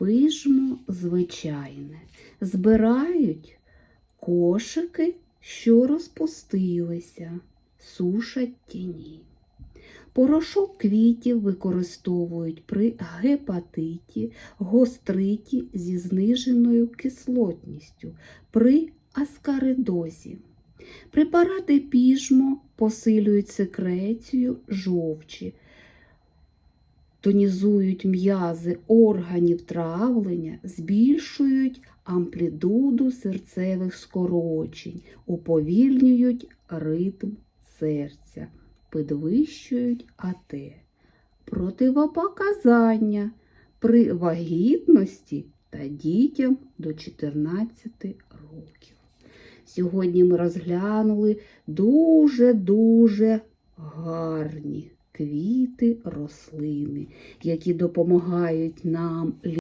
Пижмо звичайне. Збирають кошики, що розпустилися, сушать тіні. Порошок квітів використовують при гепатиті, гостриті зі зниженою кислотністю, при аскаридозі. Препарати піжмо посилюють секрецію жовчі, тонізують м'язи органів травлення, збільшують амплітуду серцевих скорочень, уповільнюють ритм серця, підвищують АТ. Противопоказання при вагітності та дітям до 14 років. Сьогодні ми розглянули дуже-дуже гарні квіти, рослини, які допомагають нам